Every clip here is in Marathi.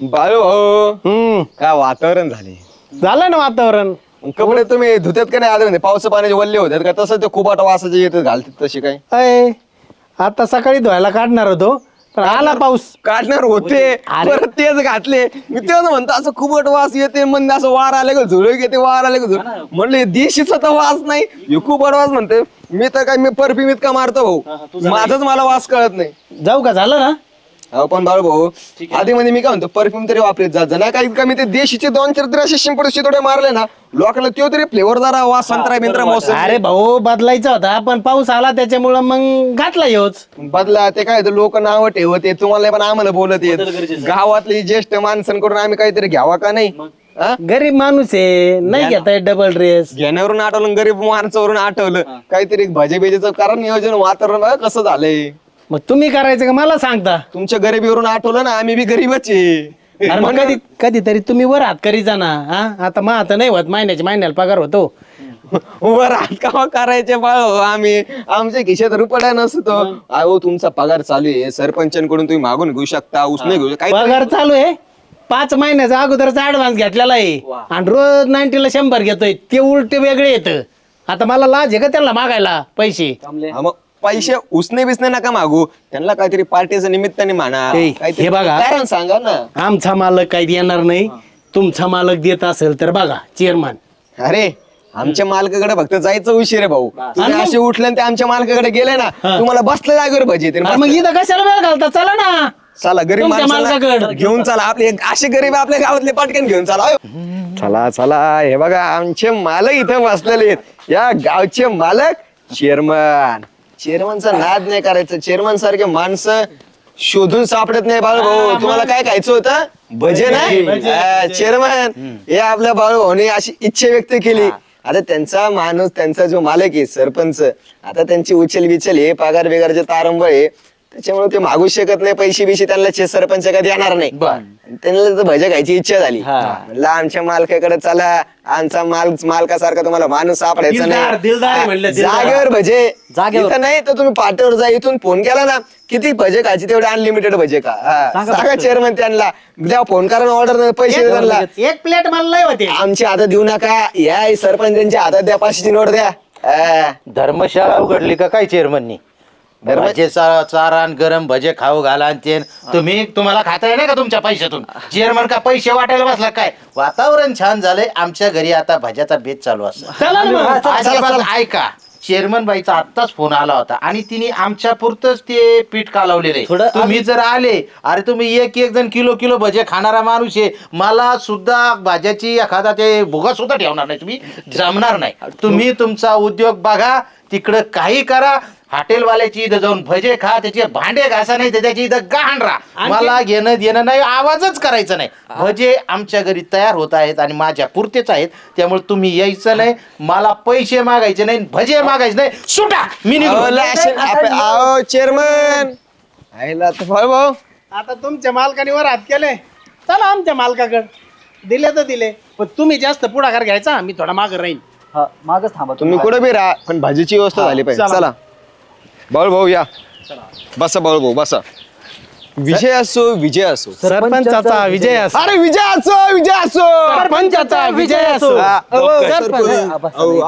बाळू भाऊ हम्म. काय वातावरण झाले. झालं ना वातावरण. कपडे तुम्ही धुत्यात का नाही आले पावसा पाण्याचे वल्ले होतात का? तसं ते खूप आठ वासाचे येतात घालतात तसे काय? अय आता सकाळी धुवायला काढणार होतो पण आला पाऊस. काढणार होते. परत तेच घातले. मी तेच म्हणतो असं खूपट वास येते म्हणजे असं वार आले का झुळ घेते वार आले का झुळ म्हणले देशीचा तर वास नाही. हे खूपट वास म्हणते. मी तर काय मी परफ्यूम इतका मारतो भाऊ? माझाच मला वास कळत नाही. जाऊ का झालं ना? अहो पण बाळू भाऊ आधी म्हणजे मी काय म्हणतो परफ्यूम तरी वापरत जा. जरा काही कमी ते देशीचे दोन चार तरी असे शिंपड शितोडे मारले ना लोकांना तो तरी फ्लेवर जरा वास संत्रा बिंत्रा मोसम. अरे भाऊ बदलायचा होता. पण पाऊस आला त्याच्यामुळं मग घातला योच. बदला ते काय लोक नाव ठेवत तुम्हाला पण आम्हाला बोलत येत गावातली ज्येष्ठ माणसांकडून आम्ही काहीतरी घ्यावा का नाही? हा? गरीब माणूस आहे नाही घेता येत डबल ड्रेस घेण्यावरून आठवलं गरीब माणसावरून आठवलं. काहीतरी भजे बेजेचं कारण नियोजन वातावरण बघा कसं झालंय? मग तुम्ही करायचं का? मला सांगता. तुमच्या गरिबीवरून आठवलं ना आम्ही बी गरीबच आहे. अरे मग कधी कधीतरी तुम्ही वर हात करी जा ना हा? आता मग आता नाही होत महिन्याच्या महिन्याला पगार होतो. वर का करायचे बाळ? हो आम्ही आमच्या खिशात रुपया नसतो. अहो तुमचा पगार चालू आहे. सरपंचांकडून तुम्ही मागून घेऊ शकता उसने घेऊ शकता काही पगार चालू आहे. पाच महिन्याचा अगोदरचा ऍडव्हान्स घेतलेला आहे. आणि रोज नाईन्टीला शंभर घेतोय. ते उलट वेगळे येत आता मला लाज आहे का त्यांना मागायला पैसे? हा, मग पैसे उसने बिसने नका मागू. त्यांना काहीतरी पार्टीचं निमित्ताने म्हणा. ए, काहीतरी हे बघा. कारण सांगा ना. आमचा मालक काही देणार नाही. तुमचा मालक देत असेल तर बघा चेअरमन अरे आमच्या मालकाकडे फक्त जायचं उशीर आहे भाऊ. तुम्ही असे उठले आणि ते आमच्या मालकाकडे गेले ना तुम्हाला बसलं जागेवर भजी मग इथं कशाला वेळ घालता? चला ना. चला गरीब तुमच्या माणसाला मालकाकडं. घेऊन चला. आपले असे गरीब आपल्या गावातले पटकन घेऊन चला. अयो. चला चला. हे बघा आमचे मालक इथे बसलेले आहेत. या गावचे मालक चेअरमन चेअरमनचा नाद नाही करायचं. चेअरमन सारखे माणसं शोधून सापडत नाही बाळू भाऊ. तुम्हाला काय खायचं होतं? भजे नाही चेअरमन. हे आपल्या बाळू भाऊने अशी इच्छा व्यक्त केली. आता त्यांचा माणूस त्यांचा जो मालक आहे सरपंच आता त्यांची उचल बिचल हे पगार बिगारचे तारंबळ आहे. त्याच्यामुळे ते मागू शकत नाही पैसे बिशे त्यांना चे सरपंच कधी येणार नाही. त्यांना तर भजा खायची इच्छा झाली. म्हणलं आमच्या मालकाकडे चला आमचा माल मालकासारखा तुम्हाला माणूस सापडायचा नाही. जागेवर भजे. इथं नाही तर तुम्ही पाठीवर जा इथून फोन केला ना किती भजे खायचे तेवढे अनलिमिटेड भजे का. सांगा चेअरमन त्यांना. द्या फोन करा ऑर्डर पैसे त्यांना. एक प्लेट मला लय होते. आमचे हातात देऊ नका. या सरपंचांच्या हातात द्या पाचशेची नोट द्या. धर्मशाळा उघडली का काय चेअरमननी भजे चा- चारा आणि गरम भजे खाऊ घाला आणि ते तुम्ही तुम्हाला खाता नाही का तुमच्या पैशातून? चेअरमन का पैसे वाटायला बसला काय? वातावरण छान झालंय आमच्या घरी आता भज्याचा बेत चालू असतो. चला ना मग. अजिबात ऐका चेअरमन बाईचा आत्ताच फोन आला होता आणि तिने आमच्या पुरतच ते पीठ कालवलेले. तुम्ही जर आले अरे तुम्ही एक एक जण किलो किलो भजे खाणारा माणूस आहे मला सुद्धा भाज्याची एखादा ते भुगा सुद्धा ठेवणार नाही तुम्ही जमणार नाही. तुम्ही तुमचा उद्योग बघा तिकडं काही करा हॉटेलवाल्याची इथं जाऊन भजे खा त्याचे भांडे घासा नाही तर त्याची इथं गहाण राहा. मला घेणं देणं नाही आवाजच करायचा नाही. भजे आमच्या घरी तयार होत आहेत आणि माझ्या पुरतेच आहेत. त्यामुळे तुम्ही यायचं नाही मला पैसे मागायचे नाही भजे मागायचे नाही. सुटा मी निघतो. अहो, चेअरमन आईला तर भाऊ भाऊ. आता तुमच्या मालकाने वर हात केले. चला आमच्या मालकाकडे. दिले तर दिले पण तुम्ही जास्त पुढाकार घ्यायचा मी थोडा मागे राहीन. हा मागच थांबा तुम्ही. कुठं बी राहा पण भाजीची व्यवस्था झाली पाहिजे. चला. चला. बाळू भाऊ या. बसा बाळू भाऊ बसा. विजय असो विजय असो. सरपंचाचा विजय असो. अरे विजय असो विजय असो. सरपंचाचा विजय असो.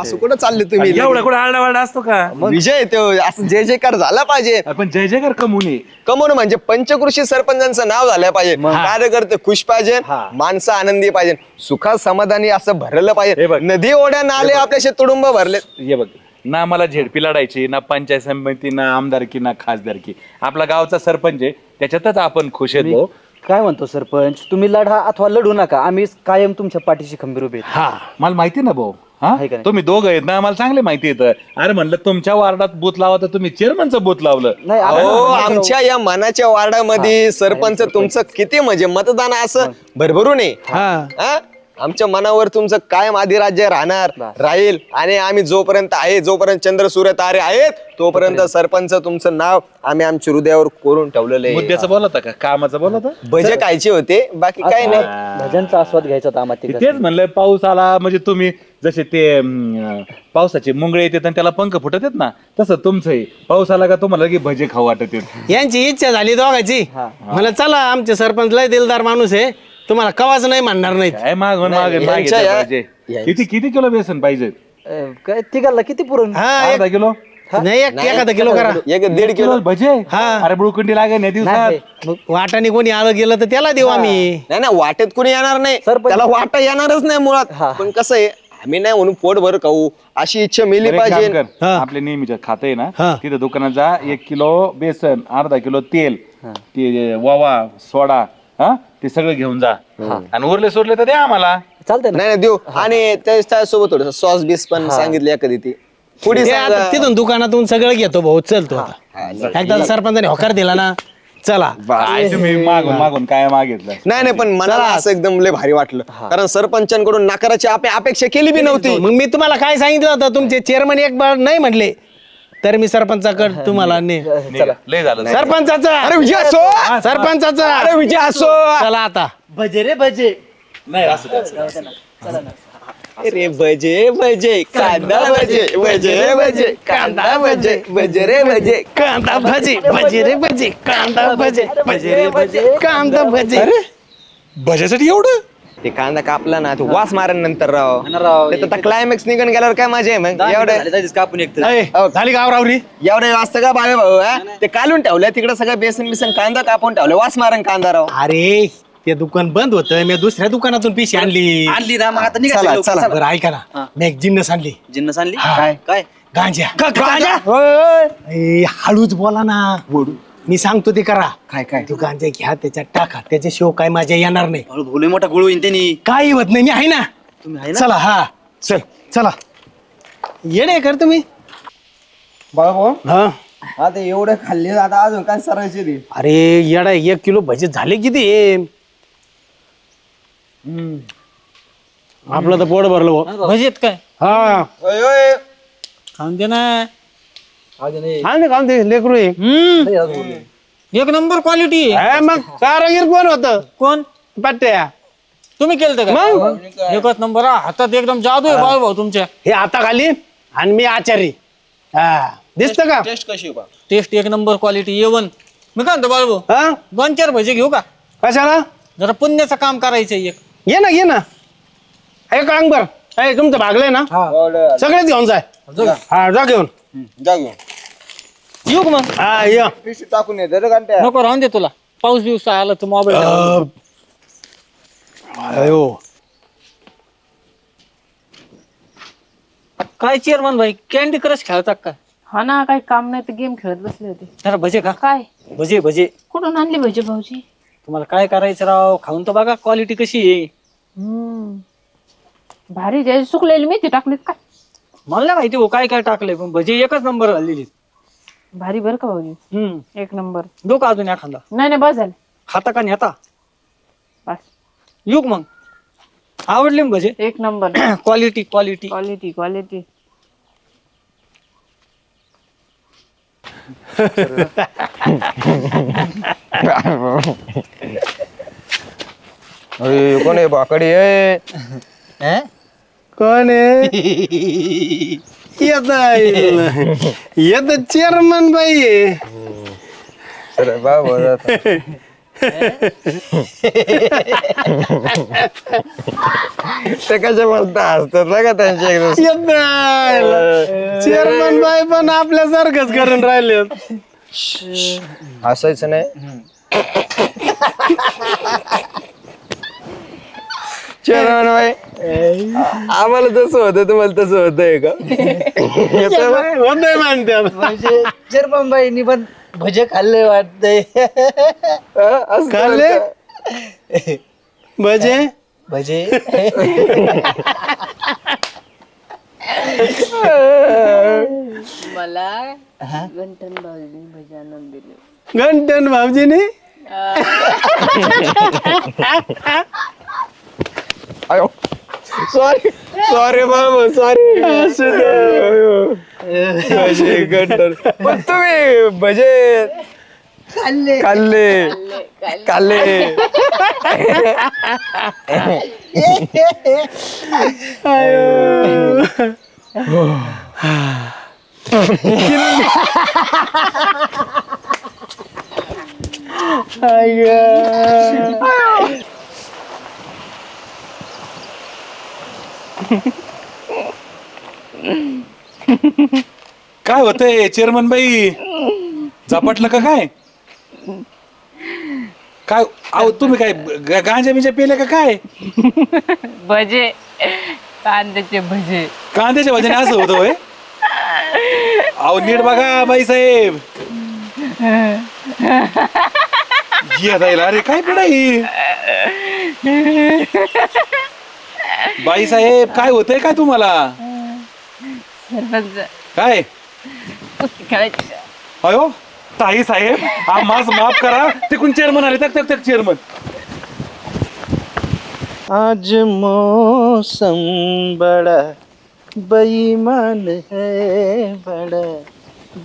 असं. कुठं चालले तुम्ही? एवढा कुठे आरडा वारडा असतो का? विजय तो. असं जय जयकार झाला पाहिजे. आपण जय जयकार कमवून कमवून म्हणजे पंचकृषी सरपंचांचं नाव झालं पाहिजे. कार्यकर्ते खुश पाहिजे माणसं आनंदी पाहिजे. सुखात समाधानी असं भरलं पाहिजे. नदी ओढ्या नाले आपल्याशी तुडुंब भरले हे बघ. ना मला झेडपी लढायची ना पंचायत समिती ना आमदारकी ना खासदारकी. आपला गावचा सरपंच आहे त्याच्यातच आपण खुश आहेत भाऊ. काय म्हणतो सरपंच तुम्ही लढा अथवा लढू नका आम्ही कायम तुमच्या पाठीशी खंबीर उभे आहेत. हा मला माहिती ना भाऊ. हा? आहे का नाही? तुम्ही दोघं आहेत ना मला चांगले माहिती येतं अरे म्हणलं तुमच्या वार्डात बूथ लावा तर तुम्ही चेअरमनचं बूथ लावलं. नाही अहो आमच्या या मनाच्या वार्डामध्ये सरपंच तुमचं किती म्हणजे मतदान असं भरभरून आहे. हा. हा? आमच्या मनावर तुमचं कायम अधिराज्य राहणार राहील. आणि आम्ही जोपर्यंत आहे जोपर्यंत चंद्र सूर्य तारे आहेत तोपर्यंत सरपंच तुमचं नाव आम्ही आमच्या हृदयावर कोरून ठेवलेलं आहे. मुद्द्याचं बोलत का? कामाचं बोलत भजे खायचे होते बाकी काय नाही. भजनचा आस्वाद घ्यायचा होता आम्हाला. तेच म्हणलं पाऊस आला म्हणजे तुम्ही जसे ते अं, पावसाचे मुंगळे येतात आणि त्याला पंख फुटत आहेत ना तसं तुमचं आहे. पाऊस आला का तुम्हाला की भजे खाऊ वाटत आहेत. यांची इच्छा झाली दोघाची. मला चला आमचे सरपंच लय दिलदार माणूस आहे. तुम्हाला कवाच नाही म्हणणार नाहीत. काय मागून माग नाही, मागे यांच्या या- भजे किती किती किलो बेसन पाहिजे? अं, काय तिघांना किती पुरण? हा अर्धा किलो? नाही एक एखादा किलो करा. एक दीड किलो. भजे? हा. अरे बुळकुंडी लागेल या दिवसात. मग वाटाने कोणी आलं गेलं तर त्याला देऊ आम्ही. नाही ना वाटेत कुणी येणार नाही. सरपंच- त्याला वाटा येणारच नाही मुळात. पण कसं आहे आम्ही नाही म्हणून पोट भर खाऊ. अशी इच्छा मिली बरं, एक काम पाहिजे. कर. हा. आपल्या नेहमीच्या खातं आहे ना हा. तिथं दुकानात जा. एक किलो बेसन अर्धा किलो तेल. ते ववा सोडा हा? ते सगळं घेऊन जा. आणि उरले सोडले तर द्या आम्हाला. चालतंय ना. नाही नाही देऊ. आणि त्याच्यासोबत थोडस सॉस बीस पण सांगितले कधी ती. पुढे ते आता तिथून दुकानातून सगळं घेतो भाऊ. चलतो आता. एकदा सरपंचाने होकार दिला ना चला. काय तुम्ही मागून मागून काय मागितलं? नाही नाही पण मला असं एकदम लय भारी वाटलं. कारण सरपंचांकडून नाकाराची आपे- अपेक्षा केली बी नव्हती. मग मी तुम्हाला काय सांगितलं होतं? तुमचे चेअरमन एक बार नाही म्हटले तर मी सरपंचाकडे तुम्हाला ने निघा. लय झालं. सरपंचाचा! अरे विजय असो! सरपंचाचा! अरे विजय असो! चला आता. भजे रे भजे नाही असं काय, असं काय. अरे भजे भजे कांदा भजे भजे भजे कांदा भजे भजे रे भजे कांदा भजी भजी रे भजी कांदा भजी भजी रे भजी कांदा भजी. भज्यासाठी एवढं? ते कांदा कापला ना ते वास मारण नंतर राव. ना राव, ते आता क्लायमॅक्स निघून गेल्यावर काय मजा आहे मग? एवढं झाले, कापून एक तर. अय, झाली का आवरावरी? एवढं वाजतं का बाळे भाऊ हा? ते कालून ठेवलं तिकडे सगळं बेसन बिसन कांदा कापून ठेवलं वास मारण कांदा राव. अरे ते दुकान बंद होतं मी दुसऱ्या दुकानातून पिशी आणली. आणली ना मग आता चला, लवकर, चला. बरं ऐका ना मी एक जिन्नस आणली. जिन्नस आणली? हा. काय? काय गांजा? गांजा? ए, हळूच बोला ना. मी सांगतो ते करा. काय काय? तू गांजा घ्या त्याच्यात टाका. त्याच्याशिवाय काय माझ्या येणार नाही. भोले मोठा गुळू येईन त्यांनी. काही होत नाही मी आहे ना. तुम्ही आहे ना? चला हा. चल चला. येणे कर तुम्ही. हा. आता एवढं खाल्ले आता अजून काय सरायचे ते? अरे येडा एक किलो भजे झाले किती? आपलं तर पोट भरलं भाऊ. भजीत काय? हा. खाऊन दे ना. दे खाऊन दे लेकरू आहे. हम्म एक नंबर क्वालिटी हा, मग कारागीर कोण होत कोण पट्ट्या तुम्ही केलं का मग एकच नंबर हा. हातात एकदम जादू आहे बाळ भाऊ तुमच्या हे आता खाली आणि मी आचारी हा दिसत का टेस्ट एक नंबर क्वालिटी येवन मी काय म्हणतो बाळ भाऊ हा दोन चार भजी घेऊ का कशाला जरा पुण्याचं काम करायचं एक ये ना ये ना एक अंगभर ए तुमचं भागलंय ना सगळेच घेऊन जाय हा जा घेऊन येऊ का मग? हा ये. टाकून येते घंट्या. नको राहून दे तुला. पाऊस बिऊस आला तर मोबाईल काय चेअरमन भाई कॅन्डी क्रश खेळतात का? हा ना काही काम नाही तर गेम खेळत बसले होते. जरा भजे का काय? भजे भजे. कुठून आणली भजी भाऊजी? तुम्हाला काय करायचं राव? खाऊन तर बघा क्वालिटी कशी आहे. भारी जे सुकलेली मेथी टाकलीत काय? मला नाही माहिती हो काय काय टाकलंय पण भजी एकच नंबर झालेली भारी बरं का भाऊजी? हम्म. एक नंबर. देऊ का अजून एखादा? नाही नाही बस झाले. खाता का नेता? बस. येऊ का मग? आवडले मग भजे? एक number. Quality quality quality quality कोण आहे बाकडी आहे कोण आहे? येत येत चेअरमन बाई आहे. ते कसे बोलता हसतात बघा त्यांच्या एकदम येत चेअरमन बाई पण आपल्यासारखंच करून राहिले हसायचं नाही चरण बाई आम्हाला तसं होतं तुम्हाला तसं होतंय का? होतंय म्हणते म्हणजे चेअरमनबाईंनी पण भजे खाल्ले वाटतंय. हा? असं खाल्ले? चालतं. भजे? भजे. मला गंठन भाऊजी भजी आणून दिले. घंटन भाऊजीनी? सॉरी सॉरी बाबा सॉरी भजे गटर पण तुम्ही भजे खाल्ले खाल्ले खाल्ले काय होतंय चेअरमन बाई? झपाटलं का काय? काय अहो तुम्ही काय ग- गांजा बिंजा पेले का काय? भजे कांद्याचे भजे. कांद्याच्या भाजीने असं होतं होय? अहो नीट बघा बाई साहेब. अरे काय पिढा ही? बाई साहेब काय होतंय काय तुम्हाला? सरपंच. काय? कुस्ती खेळायची. अयो ताई साहेब हा मास माफ करा. तिकडून चेअरमन आले तक तक तक चेअरमन आज मौसम बड़ा बेईमान है बड़ा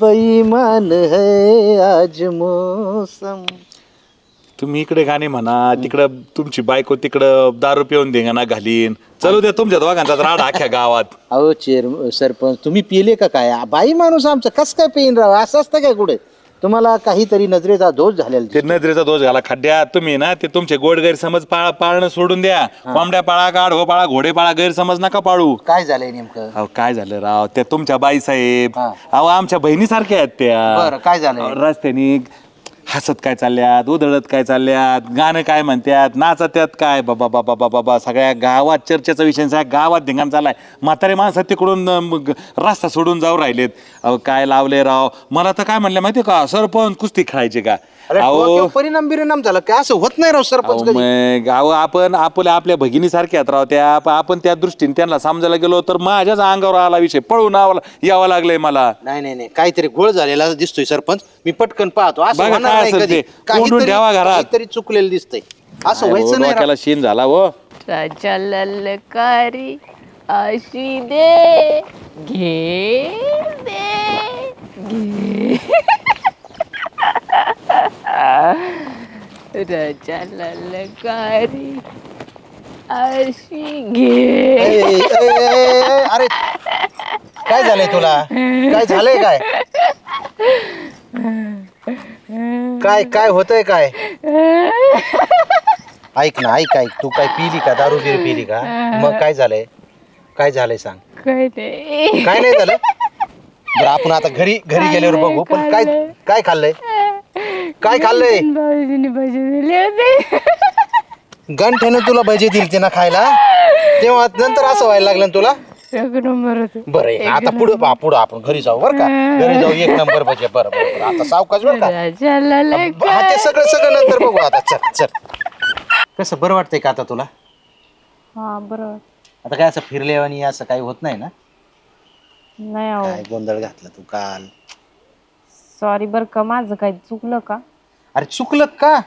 बेईमान है आज मौसम। तुम्ही इकडे गाणे म्हणा तिकडं तुमची बायको तिकडं दारू पिऊन देंगाना घालीन. चलू द्या तुमच्या दोघांचा राडा अख्ख्या गावात. अहो चेअर सरपंच तुम्ही पिले का काय? बाई माणूस आमचं कस काय पेन राव? असं असतं काय कुठे? तुम्हाला काहीतरी नजरेचा दोष झालेला ते नजरेचा दोष घाला. खड्ड्यात तुम्ही ना ते तुमचे गोड गैरसमज पाळ पाळणं सोडून द्या. कोंबड्या पाळा गाढव पाळा घोडे पाळा गैरसमज नका पाळू. काय झालंय नेमकं? अहो काय झालं राव? त्या तुमच्या बाई साहेब हा. अहो आमच्या बहिणीसारख्या आहेत त्या. बरं काय झालंय? अहो, रस्त्यानी हसत काय चालल्यात उधळत काय चालल्यात गाणं काय म्हणतात नाचत्यात काय? बाबा बाबा बाबा बाबा सगळ्या गावात चर्चेचा विषय सगळ्या गावात धिंगाण चाललाय. म्हातारे माणसं तिकडून अं, मग रस्ता सोडून जाऊ राहिलेत. अहो काय लावले राव? मला तर काय म्हणलं माहिती का? सरपंच कुस्ती खेळायचे का? अरे अहो डोक्यावर परिणाम बिरिणाम झाला काय असं होत नाही राव सरपंच अहो, कधी. मग अहो आपण आपल्या आपल्या भगिनीसारख्या आहेत राव त्या प- आपण त्या दृष्टीने त्यांना समजायला गेलो तर माझ्याच अंगावर आला विषय पळून आवा- यावं लागलंय मला नाही नाही नाही काहीतरी घोळ झालेला दिसतोय सरपंच मी पटकन पाहतो असं बघा होणार काय नाही असेल कधी. ते. कोंडून काहीतरी- ठेवा घरात. काहीतरी चुकलेलं दिसतंय असं अहो, व्हायचं नाही राव. डोक्याला शीन झाला हो राजा ललकारी अशी दे घे दे घे ए, ए, ए, ए, अरे काय झालंय तुला? काय झालंय काय? काय काय होतंय काय? ऐक ना ऐक ऐक. तू काय पिली का? दारू बिरू पिली का? मग काय झालंय? काय झालंय सांग? काय नाही काय नाही झालं? बरं आपण आता घरी घरी गेल्यावर बघू. पण काय काय खाल्लंय? काय खाल्लंय? भाऊजीने भजी दिले होते. गंठ्यानं तुला भजे दिली ते ना खायला? तेव्हा नंतर असं व्हायला लागलं ना तुला? एक नंबर होते. बरं. आता पुढं पुढं आपण घरी जाऊ बरं का? घरी जाऊ एक नंबर भजे बरं बरं बरं. आता सावकाश बरं का? हा, ते सगळं सगळं नंतर बघू आता. चल चल. कसं बरं वाटतंय का आता तुला? हा बरोबर आता काय असं फिरले आणि असं काही होत नाही ना? काय गोंधळ घातला तू काल? सॉरी बरं का माझं काही चुकलं का? अरे चुकलं का?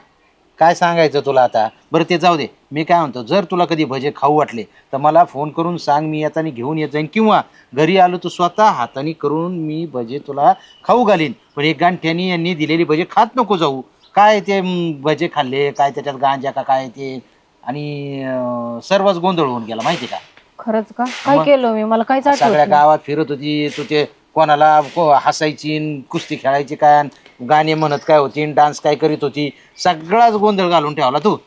काय सांगायचं तुला आता? बरं ते जाऊ दे. मी काय म्हणतो जर तुला कधी भजे खाऊ वाटले तर मला फोन करून सांग मी येताना घेऊन येत जाईन. किंवा घरी आलो तू स्वतः हाताने करून मी भजे तुला खाऊ घालीन. पण एक गांठ्यानी यांनी दिलेली भजे खात नको जाऊ. काय ते म, भजे खाल्ले काय त्याच्यात गांजा का काय ते? आणि अं, सर्वच गोंधळ होऊन गेला माहिती का? खरंच का? काय केलं मी? मला काहीच आठवत सगळ्या नाही. गावात फिरत होती. तू ते कोणाला को- हसायची न कुस्ती खेळायची काय गाणे म्हणत काय होती डान्स काय करीत होती? सगळाच गोंधळ घालून ठेवला तू.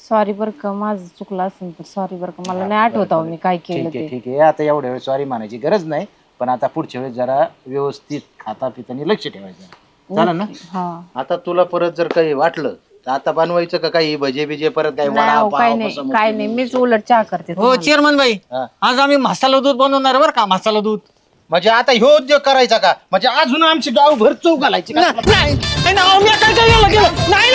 सॉरी बरं का माझं चुकलं असेल तर सॉरी बरं का. मला नाही आठवत अहो मी काय केलं ठीक आहे ते. ठीक आहे. आता एवढ्या वेळ सॉरी म्हणायची गरज नाही. पण आता पुढच्या वेळेस जरा व्यवस्थित खाता पितानी लक्ष ठेवायचं. चालेल ना? हा. आता तुला परत जर काही वाटलं तर आता बनवायचं का काही भजे बिजे परत काही नाही वडा अहो, काय पाव नाही कसं काय नाही. मीच उलट चहा करते हो चेअरमन बाई हा. आज आम्ही मसाला दूध बनवणार बरं का मसाला दूध? म्हणजे आता ह्यो उद्योग करायचा का? म्हणजे अजून आमची गाव भर चौक घालायची का? नाही नाही, नाही, अहो, मी काय केलं केलं नाही.